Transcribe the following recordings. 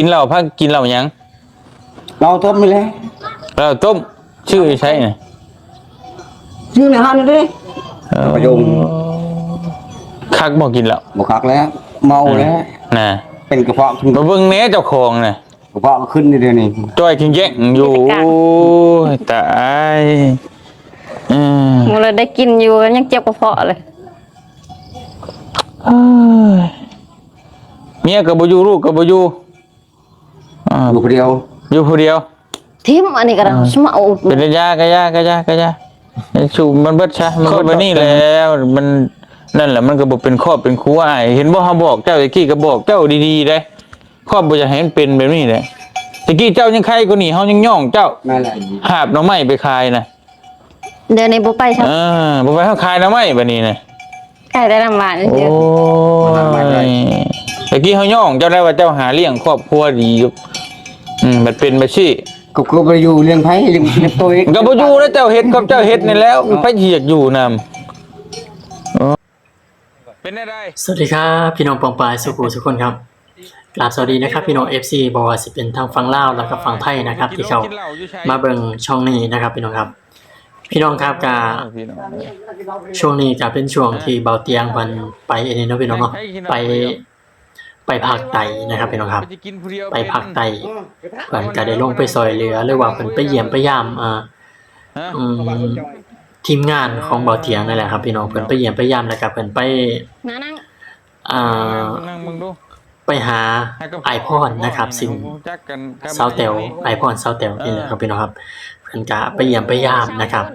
กินเหล้าพักกินเหล้าหยังเราต้มไปเลยเหล้าต้มชื่อใช่น่ะชื่อในห้างนี่ดิประยุงคักบ่กินเหล้าบกคักแล้ว เมาแล้วน่ะเป็นกระเพาะขึ้นกมาเบิ่งแหน่เจ้าของน่ะระเพาะขึ้นเดี๋ยวนี้จ้อยแข็งๆอยู่โอ้ยตายอืมมูเลยได้กินอยู่ยังเจ็บกระเพาะเลยเอ้ยเมียก็บ่อยู่ลูกก็บ่อยู่ อ่าอยู่คนเดียวอยู่ผู้เดียว ทิมอันนี้ก็ได้สมาอุดเป็นระยะกะยากะยากะยาชูมันเบิดซะมันเบิดมานี่แล้วมันนั่นแหละมันก็บ่เป็นครอบเป็นครัวอ้ายเห็นบ่เฮาบอกเจ้าตะกี้ก็บอกเจ้าดีๆเด้ครอบบ่จะให้มันเป็นแบบนี้เด้ตะกี้เจ้ายังใครกว่านี้เฮายังย่องเจ้านั่นแหละหาบหน่อไม้ไปขายน่ะเดินในบุไปครับเออบ่ไปเฮาขายหน่อไม้บัดนี้น่ะใกล้ได้ลำบากนิดโอ้เดียวย ตะกี้เฮาย่องเจ้าได้ว่าเจ้าหาเลี้ยงครอบครัวดีอยู่อืมมันเป็นไปซี่ก็คือไปอยู่เลี้ยงไผ่เลี้ยงเลี้ยงตัวเองก็บ่อยู่แล้วเจ้าเฮ็ดกับเจ้าเฮ็ดนี่แล้วไปเหยียดอยู่นำเป็นได้ สวัสดีครับพี่น้องปองปายสุขุทุกคนครับกราบสวัสดีนะครับพี่น้อง FC บอกว่าสิเป็นทางฝั่งลาวแล้วก็ฝั่งไทยนะครับที่เขามาเบิ่งช่องนี้นะครับพี่น้องครับ พี่น้องครับกาช่วงนี้จะเป็นช่วงที่เบาเตียงเพิ่นไปเอ็นเนาะพี่น้องเนาะไป ไปภาคใต้นะครับพี่น้องครับ ไปภาคใต้เพิ่นก็ได้ลงไปซอยเหลือหรือว่าเพิ่นไปเยี่ยมไปยามอ่าอืมทีมงานของเบาเตียงนั่นแหละครับพี่น้องเพิ่นไปเยี่ยมไปยามแล้วก็เพิ่นไปนั่งนั่งอ่านั่งมึงดูไปหาไอพอนนะครับซึ่งสาวแตวไอพอนสาวแตวนี่แหละครับพี่น้องครับเพิ่นกะไปเยี่ยมไปยามนะครับ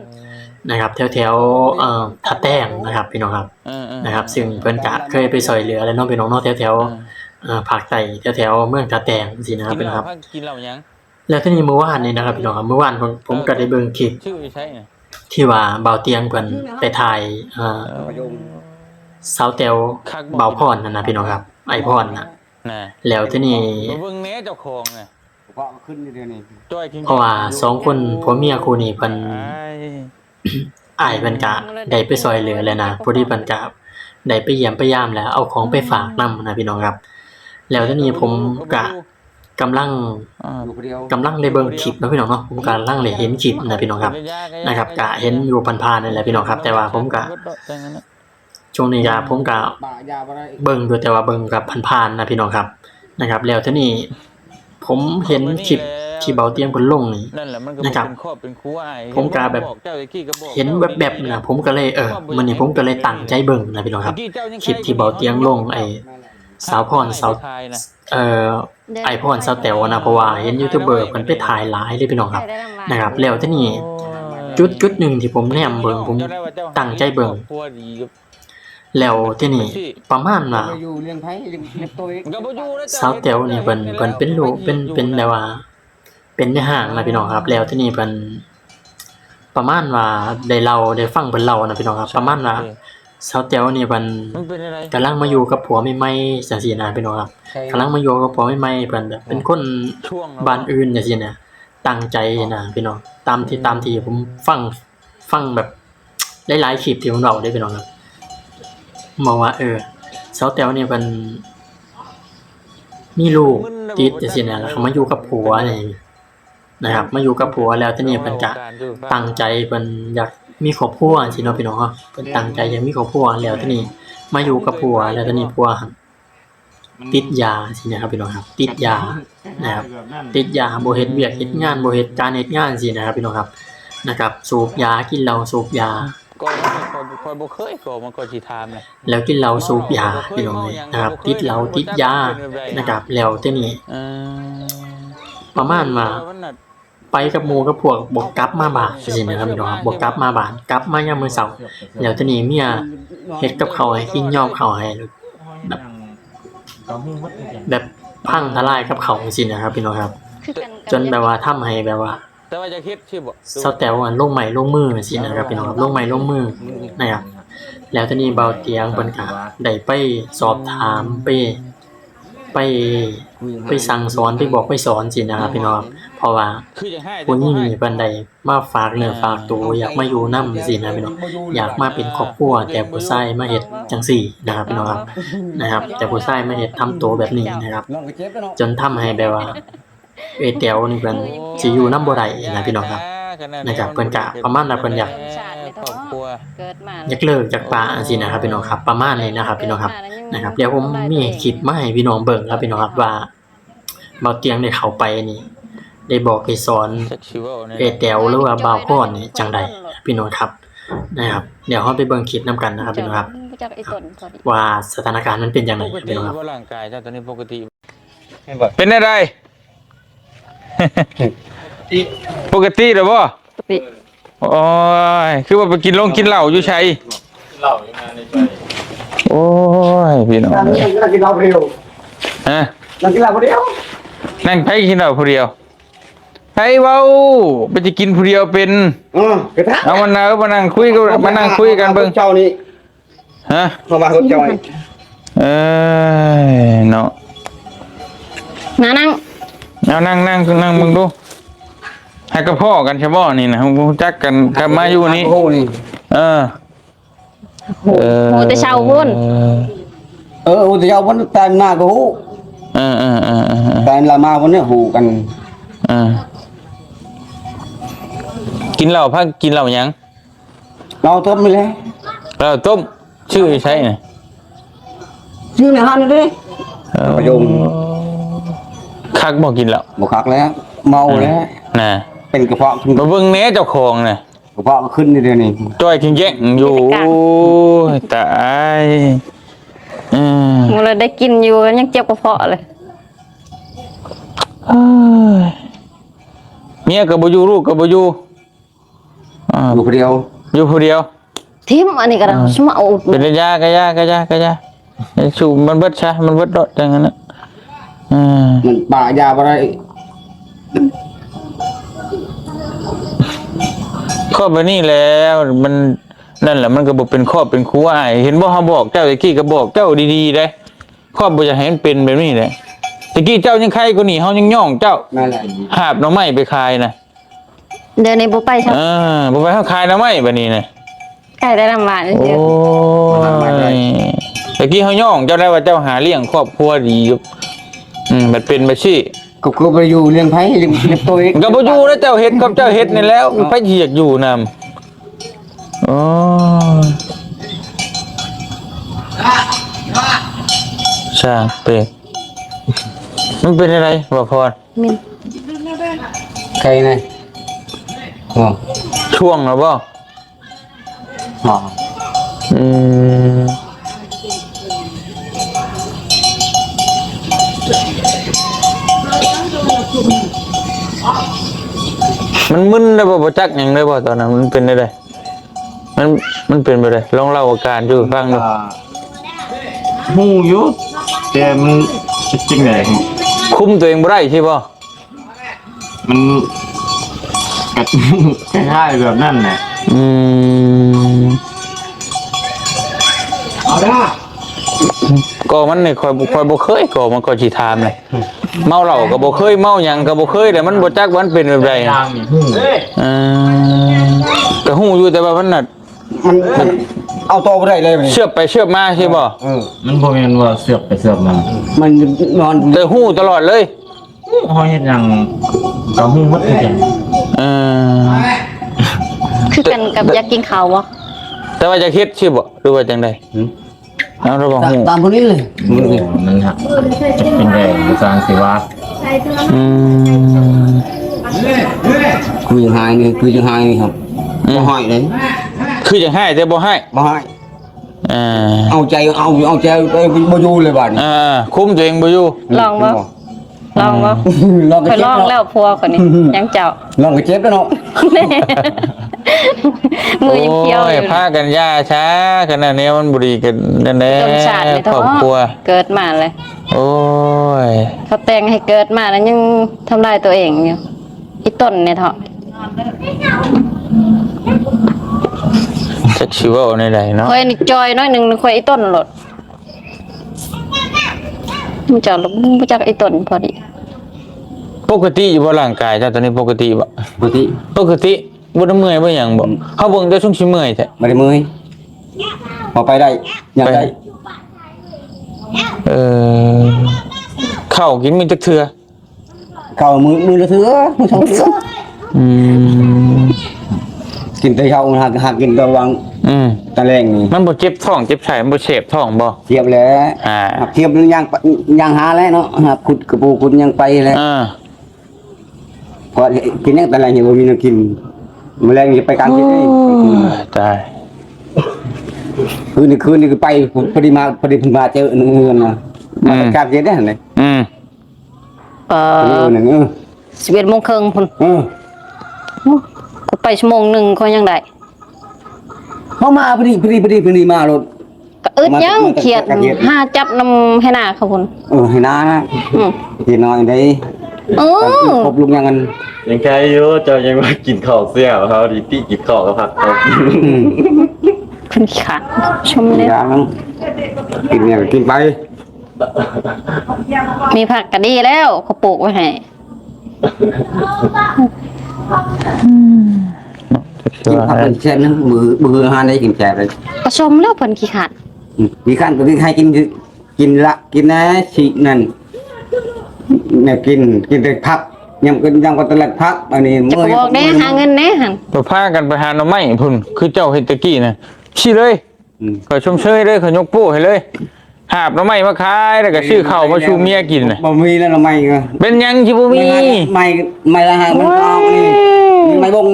นะครับแถวแถวๆเอ่อท่าแต้งนะครับพี่น้องครับนะครับ ซึ่งเพิ่นกะเคยไปซอยเหลือแล้วเน้องพี่น้องเนาะแถวแถว ๆเอ่อภาคใต้แถวแถวๆเมืองท่าแต้งสินะครับพี่น้องครับ กินเหล้ายังแล้วทีนี้เมื่อวานนี้นะครับพี่น้องครับเมื่อวานผมผมก็ได้เบิ่งคลิปชื่อใช่น่ะที่ว่าเบาเตียงเพิ่นไปถ่ายเอ่อสาวแตวเบาพรนั่นนะพี่น้องครับ ไอพรน่ะน่ะแล้วทีนี้มาเบิ่งแหน่เจ้าของน่ะกระเพาะขึ้นเดี๋ยวนี้จ้อยแข็งๆเพราะว่าสองคนผัวเมียคู่นี้เพิ่นอ้ายอ้ายเพิ่นกะได้ไปซอยเหลือแล้วนะพอดีเพิ่นกะได้ไปเยี่ยมไปยามแล้วเอาของไปฝากนํนะพี่น้องครับ แล้วทีนี้ผมกะกำลังอ่าอยู่คนเดียวกำลังได้เบิ่งคลิปนะพี่น้องเนาะผมกำลังได้เห็นคลิปนะพี่น้องครับนะครับกะเห็นอยู่ผ่านๆนั่นแหละพี่น้องครับ แต่ว่าผมกะช่วงนี้กะผมกะป่ายาบ่ได้เบิ่งอยู่แต่ว่าเบิ่งกับผ่านๆนะพี่น้องครับนะครับ แล้วทีนี้ผมเห็นคลิปที่เบาเตียงเพิ่นลงนี่นั่นแหละมันก็นะครับเป็นครอบเป็นครัวอ้ายผมกะแบบเจ้าตะกี้ก็บอกเห็นแบบๆนะผมก็เลยเออมื้อนี้ผมก็เลยตั้งใจเบิ่งนะพี่น้องครับคลิปที่เบาเตียงลงไอ้ สาวพรสาวเอ่อไอพรสาวแตวนะเพราะว่าเห็นยูทูบเบอร์เพิ่นไปถ่ายหลายเลยพี่น้องครับใกล้ได้ลำบากนะครับแล้วทีนี้จุดจุดหนึ่งที่ผมแนมเบิ่งผม ตั้งใจเบิ่งแล้วที่นี่ประมาณว่าไปอยู่เลี้ยงไผ่เลี้ยงเลี้ยงตัวเองสาวแตวนี่เพิ่นเพิ่นเป็นลูกเป็นเป็นแบบว่า เป็นในห้างนะพี่น้องครับ แล้วที่นี่เพิ่นประมาณว่าได้เล่าได้ฟังเพิ่นเล่านะพี่น้องครับ ประมาณว่า สาวแตวนี่เพิ่นมันเป็นอะไรกำลังมาอยู่กับผัวใหม่ๆจังซี่นะพี่น้องครับกำลังมาอยู่กับผัวใหม่ๆเพิ่นแบบเป็นคนช่วงบ้านอื่นจังซี่นะตั้งใจนะพี่น้องตามที่ตามที่ผมฟังฟังแบบหลายๆคลิปที่ผมเล่าได้พี่น้องครับมองว่า เออสาวแตวเนี่ยมันมีลูกติดจังซี่นะแล้วเขามาอยู่กับผัวนี่นะครับ มาอยู่กับผัวแล้วทีนี้เพิ่นก็ตั้งใจเพิ่นอยาก มีครอบครัวสิเนาะพี่น้องเนาะเพิ่นตั้งใจอยากมีครอบครัวแล้วทีนี้มาอยู่กับผัวแล้วทีนี้ผัวหั่นติดยาสินะครับพี่น้องครับ ติดยานะครับติดยาบ่เฮ็ดเวียกเฮ็ดงานบ่เฮ็ดการเฮ็ดงานสินะครับพี่น้องครับนะครับ สูบยากินเหล้าสูบยาก็คอยคอยบ่เคยก็มันก็สิถามเลยแล้วกินเหล้าสูบยาพี่น้องเลยนะครับ ติดเหล้าติดยานะครับแล้วทีนี้เออประมาณว่า ไปกับหมูกับพวกบ่กลับมาบ้านสินะครับพี่น้องครับบ่กลับมาบ้านกลับมายามมื้อเช้าแล้วทีนี้เมียเฮ็ดกับเขาวให้กินยอมข้าวให้แบบแบบพังทลายกับเขาวจังนะครับพี่น้องครับ จนแบบว่าทำให้แบบว่าแต่ว่าจะคิดชื่อบ่เซาแตวอะลงใหม่ลงมือสินะครับพี่น้องครับลงใหม่ลงมือนะครับแล้วทีนี้เบาเตียงเพิ่นก็ได้ไปสอบถามไป ไปไปสั่งสอนไปบอกไปสอนสินะครับพี่น้องเพราะว่าคือจะให้ผู้หญิงนี่เพิ่นใดมาฝากเนื้อฝากตัวอยากมาอยู่นำสินะพี่น้องอยากมาเป็นครอบครัวแต่ผู้ชายมาเฮ็ดจังซี่นะครับพี่น้องครับนะครับ แต่ผู้ชายมาเฮ็ดทำตัวแบบนี้นะครับลองไปเจ็บแล้วเนาะจนทำให้แบบว่าเอเตียวนี่เพิ่นสิอยู่นำบ่ได้นะพี่น้องครับนะครับเพิ่นกะประมาณว่าเพิ่นอยากครอบครัวเกิดมาอยากเลิกจากปลาสินะครับพี่น้องครับ ประมาณนี้นะครับพี่น้องครับ นะครับ เดี๋ยวผมมีคลิปมาให้พี่น้องเบิ่งครับพี่น้องครับว่าเบาเตียงได้เข้าไปนี่ ได้บอกให้สอนจักชิเว้านี่เอเตียวหรือว่าบ่าวพ่อนนี่จังใดพี่น้องครับนะครับ เดี๋ยวเราไปเบิ่งคลิปนํกันนะครับพี่น้องครับจักไอ้ต้นพอดีว่าสถานการณ์มันเป็นจังไดปกครับติพี่น้องครับ ว่าร่างกายเจ้าตอนนี้ปกติเป็นอะไร ปกติเหรอบ่ปกติโอ้ยคือว่าไปกินลงกินเหล้าอยู่ชัยโอ้ยพี่น้ องนั่งนั่งกินเหล้าคนเดียวฮะนั่งกินเหล้าคนเดียวนั่งไผกินเหล้าผู้เดียวไผเว้าไปจะกินผู้เดียวเป็นเออกระทะเอามานั่งมานั่งคุยกันมานั่งคุยกันเบิ่งเจ้านี่ฮะเข้ามาคนเจ้านี่เอ้ยเนาะนานั่งเอานั่งนั่งนั่งมึงดูให้กับพ่อกันใช่บ่นี่นะรู้จักกันกันมาอยู่นี่โอ้โหนี่เออ เออโหแต่เช้าพุ่นเออโอ้แต่เจ้าวันแต่หน้าก็หูเออเออเออเออเออแต่ละมาวันนี้หูกันเออกินเหล้าพักกินเหล้าหยังเราต้มไปเลยเหล้าต้มชื่อใช่ไหมชื่อในห้างนี่ดิประโยงคักบ่กินเหล้าบอกคักแล้วเมาแล้วน่ะเป็นกระเพาะขึ้นมาเบิ่งแหน่เจ้าของน่ะ กระเพาะขึ้นนี่เดียวนี่จ้อยแข็งๆอยู่โอ้ยตายอืมมึงเลยได้กินอยู่ยังเจ็บกระเพาะเลยเอ้ยเมียก็บ่อยู่ลูกก็บ่อยู่อ่าอยู่คนเดียวอยู่ผู้เดียว ทิมอันนี้ก็ได้สมาอุดเป็นระยะกะยากะยากะยาไอ้สูบมันเบิดซะมันเบิดรถจังนั้นน่ะอืมมันป่ายาอะไร ครอบแบบนี้แล้วมันนั่นแหละมันก็บ่เป็นครอบเป็นครัวอ้ายเห็นบ่เฮาบอกเจ้าตะกี้ก็บอกเจ้าดีๆเด้ครอบบ่อยากให้มันเป็นแบบนี้แหละตะกี้เจ้ายังใครกว่านี้เฮายังย่องเจ้านั่นแหละหาบหน่อไม้ไปขายน่ะเดินในบ่ไปใช่เออบ่ไปเฮาขายหน่อไม้บัดนี้น่ะใกล้ได้ลำบากนี่โอ้เดียวยตะกี้เฮาย่องเจ้าได้ว่าเจ้าหาเลี้ยงครอบครัวดีอยู่อืมมันเป็นบัดซี่ ก็คือไปอยู่เลี้ยงไผ่เลี้ยงเลี้ยงตัวเองก็บ่อยู่แล้วเจ้าเฮ็ดกับเจ้าเฮ็ดนี่แล้วไปเหยียกอยู่นำโอ้ยช่างเป็ดมันเป็นอะไรบ่พรมินใครไงอ๋อช่วงแล้วบ่อ๋ออืม มันมึนแล้วบ่บ่จักหยังเลยบ่ตอนนั้นมันเป็นได้ไดมันมันเป็นไปได้ลองเล่าอาการดูฟังดูหูอยุแต่มันจริงไหนคุมตัวเองบ่ได้ใช่บ่มันกัด คล้ายๆแบบนั่นแหละอืม เอาได้ ก็มันนี่คอยบ่คอยบ่เคยก็มันก็สิถามเลยเมาเหล้าก็บ่เคยเมาหยังก็บ่เคยแต่มันบ่จักว่ามันเป็นแบบใดทางนี่หูเออก็ฮู้อยู่แต่ว่ามันน่ะมันมันเอาตัวไปได้เลยมันเชื่อไปเชื่อมาใช่บ่เออมันบ่แม่นว่าเสือกไปเสือกมามันนอนแต่ฮู้ตลอดเลยเฮาเฮ็ดหยังก็หูหมดทุกอย่างเออคือกันกับอยากกินข้าวบ่แต่ว่าจะเฮ็ดใช่บ่หรือว่าจังได เอาเราบ่ฮู้ตามพวกนี้เลยมันมันฮะจะเป็นแดงสร้างสิว่าอืมคุยยังไงนี่คุยยังไงนี่ครับบ่ให้เลยคือจะให้แต่บ่ให้บ่ให้เอ่าเอาใจเอาเอาใจไปบ่อยู่เลยบ้านนี้อ่าคุมตัวเองบ่อยู่ลองบ่ลองบ่ลองเคก็ยเจ็ลบองแล้วพัวคนนี้ยังเจ้าลองก็เจ็บแล้วเนาะ มือยังเคี้ยวโอ้อยู่พากันย่าช้าขนาดนี้มันบุรีกันนั่นแหละจนชาติเลยครท้ออบครัวเกิดมาเลย โอ้ย เขาแต่งให้เกิดมาแล้วยังทำลายตัวเองอยู่อีต้นเนี่ยเถอะจักชิเวาในใดเนาะคอยนี่จอยน้อยหนึ่งคอยอีต้นหลดมันจะรู้จักไอ้ต้นพอดี ปกติอยู่บ่ร่างกายเจ้าตอนนี้ปกติบ่ปกติ ปกติ บ่ได้เมื่อยบ่หยังบ่เฮาเบิ่งแต่ช่วงสิเมื่อยแท้ไม่ได้มือพอไปได้ยังได้เออข้าวกินมีจักเทื่อเข้ามือมือละเถือมือสองเถืออืมกินแต่เช้าหักหักกินตะวังอืมตะแรงนี่มันบ่เจ็บท้องเจ็บไส้มันบ่เสบท้องบ่เทียบแล้วอ่าหักเทียบยังปะยังหาแล้วเนาะหักขุดกระปูขุดยังไปแล้วอ่าพอกินยังแต่ละอย่างบ่มีน้ำกิน แมลงจะไปกลางกินนี่ตายคืนนี้คืนนี้ก็ไปพอดีมาพอดีเพิ่งมาเจอหนึ่งเงินนะมาไปกลางกินได้ไหนอืมเอ่เอออหนึ่งเออสิบเอ็ดโมงครึ่งพุ่นเออก็ไปชั่วโมงหนึ่งเขายังได้เขามาพอดีพอดีพอดีพอดีมารถก็อึดยังมาแต่เขียดมาแต่เขียดห้าจับนำให้หน้าเขาพุ่นเออให้น้านะอืมกินน้อยได้ เออครบลุงยังกันยังแค่อายุเจ้ายังมากินข้าวเสี้ยวเขาดีตี้กินข้าวกับผักเขาอืมขึ้นขาชมเลยยามันกินเนี่ยกินไปมีผักก็ดีแล้วเขาปลูกไว้ให้กินผักเป็นเช่นนึงมือมือหาได้กินแจกเลยก็ชมแล้วเพิ่นขี้ขาดอืมมีขั้นตัวที่ให้กินคือกินละกินนะฉีนั่น เนี่ยกินกินแต่พักยังกินยังก็ตลาดพักอันนี้จะก็บอกได้หาเงินแน่หั่นบ่พากันไปหาหน่อไม้พุ่นคือเจ้าเฮ็ดตะกี้น่ะชี้เลยอืมก็ชมเชยเลยเขายกโป้ให้เลยหาบหน่อไม้มาขายแล้วก็ซื้อข้าวมาชูเมียกินน่ะบ่มีแล้วทำไมไงเป็นหยังสิบ่มีไม่ไม่ละหางมันเอานี่มีไม่บง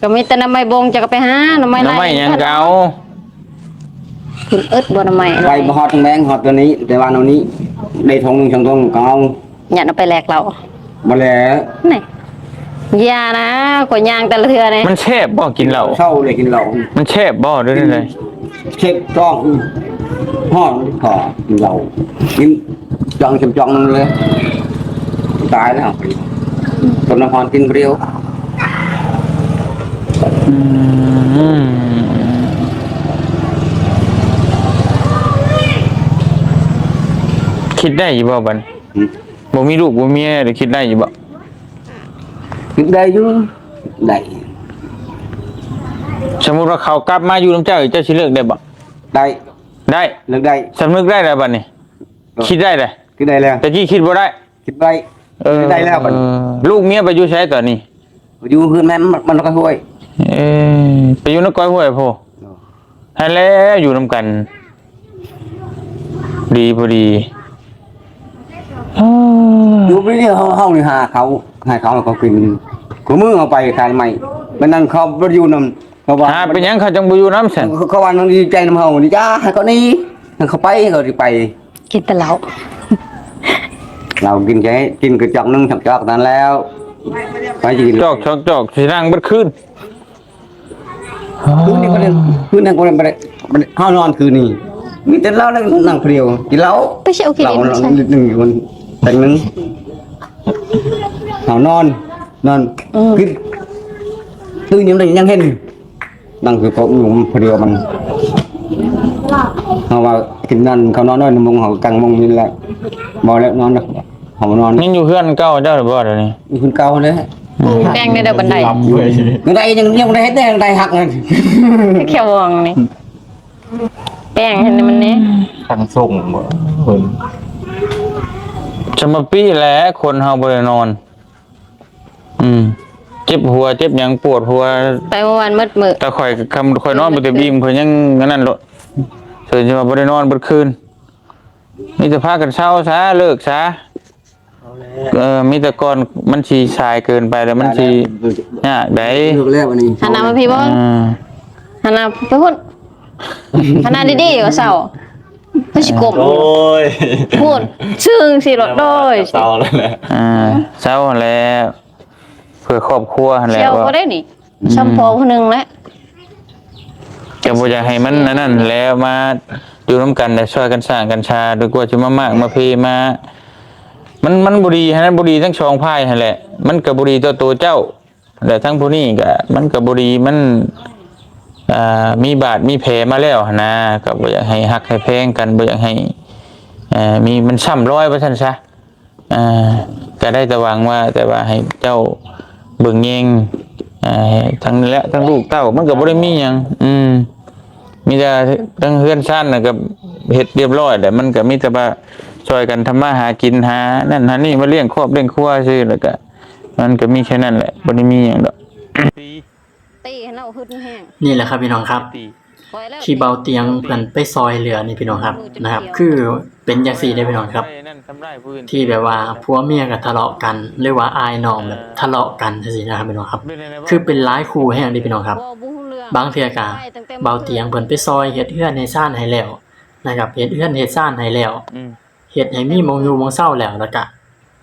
ก็มีแต่น้ำไม้บงจะก็ไปหาน้ำไม้หน่อไม้หยังก็เอาคุณอึดบ่น้ำไม้ไปบ่ฮอดทางแบงฮอดตัวนี้ แต่ว่าเอานี้ได้ทงหนึ่งสองทงก็เอา อย่าเอาไปแลกเราบ่แล้วนี่อย่านะกว่ายางแต่ละเทื่อนี่มันแซ่บบ่กินเหล้าเศร้าเลยกินเหล้ามันแซ่บบ่เด้อเลยเช็คจ้องฮอดขอกินเหล้ากินจ้องจำจ้องนั่นเลยตายแล้วคนนครกินเปรี้ยวอืมคิดได้อยู่บ่บัด บ่มีลูกบ่มีเมียเดี๋ยวคิดได้อยู่บ่กินได้อยู่ได้สมมุติว่าเขากลับมาอยู่น้ำเจ้าอีกเจ้าสิเลิกได้บ่ได้ได้เลิกได้สำนึกได้แล้วบัดนี้ คิดได้เลยกินได้แล้วแต่กี้คิดบ่ได้คิดได้เออคิดได้แล้วบัดเออลูกเมียไปอยู่ใช้ตอนนี้อยู่เพื่อนแม่มันมันก็ห่วยเอ้ยไปอยู่นก้อยห้วยพ่อให้แล้วอยู่นำกัน ดีพอดีเอ้ยอยู่ไปนี่เขาเขานี่หาเขาให้เขาเขากินกูมือเอาไปขายใหม่มันนั่นเขาบ่อยู่นำเขาว่าหาเป็นหยังเขาจังบ่อยู่น้ำฉันเขาเขาว่านั่นดีใจนำเฮานี่จ้าให้เขานี่ให้เขาไปเขาสิไป กินแต่เหล้าเรากินแค่กินกระจอกนึงสักจอกนั้นแล้วไปจะกินจอกจอกจอกสินั่งเบิดคืนคืนนี้ก็ได้คืนนั้นก็ได้บ่ได้บ่ได้เฮานอนคืนนี้มีแต่เหล้าแล้วนั่งเพลียวกินเหล้า ไม่ใช่โอเคเหล้าไม่ใช่นิดนึงอยู่บน แต่งนึงเฮานอน นอนกินตื่นยังได้ยังเห็นนั่งคือเขาอยู่เพลียวมันเฮาว่ากินนั่นเขานอนน้อยมงเฮากลางมงนี่แหละบ่แล้วนอนนะเฮานอนยังอยู่เพื่อนเก่าเจ้าหรือบ่เดี๋ยวนี้มีคนเก่าเลยแป้งในเดอบันไดหลับด้วยยังได้ยังยังได้เฮ็ดได้ยังได้หักเลยแค่วองนี่แป้งเห็นมันนี่ทางส่งบ่เพิ่น จะมาปี้แหล้วคนเฮาบ่ได้นอน อืม เจ็บหัว เจ็บหยังปวดหัว ไปเมื่อวานมืดมือแต่ข่อยคำข่อยนอนบ่เต็มอิ่มข่อยยังอันนั้นโลดเพิ่นสิว่าบ่ได้นอนเบิดคืนมีแต่พากันเช้าซะเลิกซะเออมีแต่ก่อนมันสิสายเกินไปแล้วมันสิยากได้เลิกแล้ววันนี้หันหน้ามาพี่บ่อืมหันหน้าไปพุ่นหันหน้าดีๆว่าเศร้าไม่ใช่กลมโอ้ยพูดซึ่งสิรถโดยเศร้าแล้วแหละอ่าเช้าแล้วเพื่อครอบครัวหั่นแหละเชี่ยวว่าก็ได้นี่ชัมพอคนหนึงแล้วจะบ่อยากให้มันนั่นๆแล้วมาอยู่ร่วมกันแต่ช่วยกันสร้างกันชาโดยกว่าจะมามากมาเพมา มันมันบุรีฮะนั้นบุรีทั้งสองพายนั่นแหละ มันกับบุรีตัวตัวเจ้าแต่ทั้งผู้นี้ก็มันกับบุรีมันอ่า มีบาดมีแผลมาแล้วนะก็บ่อยากให้ฮักให้แพงกันบ่อยากให้มีมันช่ำร้อยว่าซั่นซะอ่าก็ได้แต่หวังว่าแต่ว่าให้เจ้าเบิ่งแยงทั้งและทั้งลูกเต้ามันก็บ่ได้มีหยังอืมมีแต่ทั้งเฮือนซ่านน่ะก็เฮ็ดเรียบร้อยแต่มันก็มีแต่ว่าช่วยกันทำมาหากินหานั่นหานี่มาเลี้ยงครอบเลี้ยงครัวซื่อแล้วก็มันก็มีแค่นั้นแหละบ่ได้มีหยังดอก ตีให้เราหึดแห้งนี่แหละครับพี่น้องครับ ปล่อยแล้วที่เบาเตียงเพิ่นไปซอยเหลือนี่พี่น้องครับนะครับ คือเป็นจังซี่ได้พี่น้องครับที่แบบว่าผัวเมียก็ทะเลาะกันหรือว่าอายน้องแบบทะเลาะกันจังซี่นะครับพี่น้องครับคือเป็นหลายคู่แห่งเด้พี่น้องครับ บ่รู้เรื่องบางเทื่อก็เบาเตียงเพิ่นไปซอยเฮ็ดเฮือนให้ซ่านให้แล้วนะครับเฮ็ดเฮือนเฮ็ดซ่านให้แล้วอืมเฮ็ดให้มีหมองอยู่หมองเศร้าแล้วแล้วก็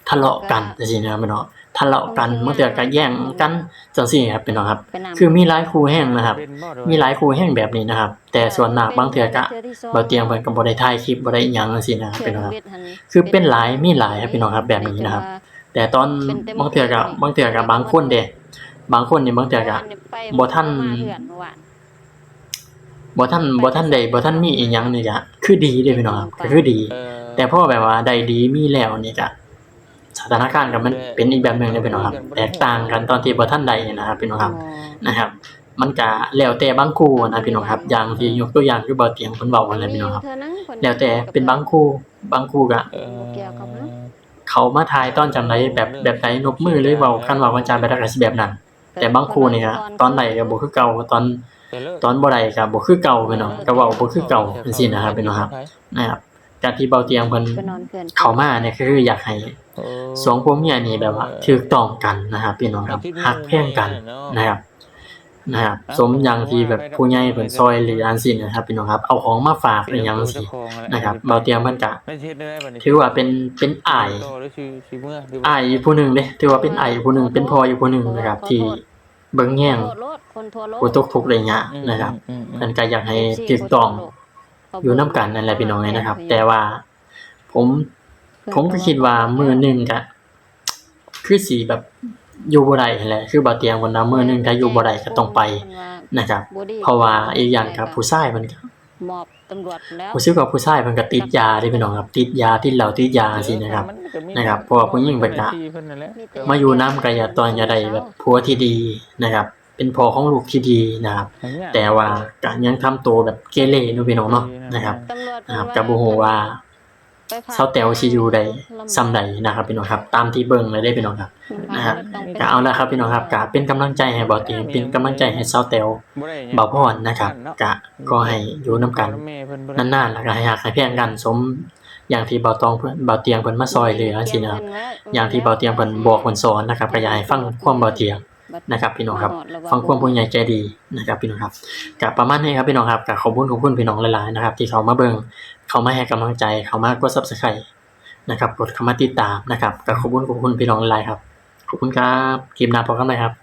ทะเลาะกันจังซี่นะครับพี่น้อง ทะเลาะกันบางเทื่อก็แย่งกันจังซี่ครับพี่น้องครับเป็นน้ำคือมีหลายคู่แห่งนะครับ มีหลายคู่แห่งแบบนี้นะครับ แต่ส่วนมากบางเทื่อก็เบาเตียงเพิ่นก็บ่ได้ถ่ายคลิปบ่ได้อิหยังจังซี่นะครับพี่น้องครับ คือเป็นหลายมีหลายครับพี่น้องครับแบบนี้นะครับ แต่ตอนบางเทื่อก็บางเทื่อก็บางคนเด้บางคนนี่บางเทื่อก็บ่ทันบ่ท่านบ่ท่านใดบ่ท่านมีอีหยังนี่ก็คือดีเด้พี่น้องครับก็คือดี แต่พอแบบว่าได้ดีมีแล้วนี่ก็ สถานการณ์ก็มันเป็นอีกแบบหนึงเลยพี่น้องครับแตกต่างกันตอนที่บ่ท่านใดนะครับพี่น้องครับนะครับ มันก็แล้วแต่บางคู่นะพี่น้องครับ อย่างที่ยกตัวอย่างคือบ่เตียงเพิ่นเว้ากันเลยพี่น้องครับ แล้วแต่เป็นบางคู่บางคู่ก็เออเกี่ยวกับนะเขามาทายตอนจำได้แบบแบบไหนนกมือหรือเว้าคันเว้ากันจาแบบใดก็สิแบบนั้นแต่บางคู่นี่ก็ตอนใดก็บ่คือเก่าตอนตอนบ่ใดก็บ่คือเก่าพี่น้องก็เว้าบ่คือเก่าจังซี่นะครับพี่น้องครับนะครับ การที่เบาเตียงเพิ่นไปนอนเพื่อนเข้ามาเนี่ยคืออยากให้สองผัวเมียนี่แบบว่าถูกต้องกันนะครับพี่น้องครับฮักแพงกันนะครับนะครับสมอย่างที่แบบผู้ใหญ่เพิ่นซอยเหลืออันสินะครับพี่น้องครับ เอาของมาฝากอีหยังสินะครับเบาเตียงเพิ่นก็ถือว่าเป็นเป็นอ้ายอ้ายอีกผู้หนึ่งเด้ถือว่าเป็นอ้ายอีกผู้หนึ่งเป็นพ่ออีกผู้หนึ่งนะครับ ที่เบิ่งแย่งโลดโลดคนทั่วโลกผู้ตกทุกข์ได้ยากนะครับเพิ่นก็อยากให้ถูกต้อง อยู่นํกันนั่นแหละพี่น้องเอ้ยนะครับ แต่ว่า ผม ผมก็คิดว่ามื้อหนึงก็คือสิแบบอยู่บ่ได้นั่นแหละคือบ่เตียงคนนำมื้อหนึงถ้าอยู่บ่ได้ก็ต้องไปนะครับ เพราะว่าอีกอย่างกับผู้ชายมันก็มอบตำรวจแล้วผู้ซื้อกับผู้ชายมันก็ติดยาเด้พี่น้องครับ ติดยาติดเหล้าติดยาสินะครับ นะครับเพราะว่าผู้หญิงเพิ่นก็มาอยู่น้ำก็อย่าตอนอย่าได้แบบผัวที่ดีนะครับ เป็นพ่อของลูกที่ดีนะครับ แต่ว่าก็ยังทำตัวแบบเกเรเนาะพี่น้องเนาะนะครับตำรวจนะครับก็บ่ฮู้ว่าเซาแตวสิอยู่ได้ซ้ำใดนะครับพี่น้องครับ ตามที่เบิ่งเลยได้พี่น้องครับนะครับก็เอาละครับพี่น้องครับก็เป็นกำลังใจให้บ่เตียงเป็นกำลังใจให้เซาแตวบ่พรนะครับก็ก็ให้อยู่นํกันนานๆแล้วก็ให้หักให้แพงกันสมอย่างที่เบาตองเพิ่นเบาเตียงเพิ่นมาซอยเหลือสินะครับอย่างที่เบาเตียงเพิ่นบอกเพิ่นสอนนะครับก็อยากให้ฟังความเบาเตียง นะครับพี่น้องครับฟังความผู้ใหญ่ใจดีนะครับพี่น้องครับก็ประมาณนี้ครับพี่น้องครับก็ขอบคุณขอบคุณพี่น้องหลายๆนะครับที่เขามาเบิ่งเขามาให้กำลังใจเขามากด Subscribe นะครับกดเข้ามาติดตามนะครับก็ขอบคุณขอบคุณพี่น้องหลายๆครับขอบคุณครับคลิปหน้าพบกันใหม่ครับ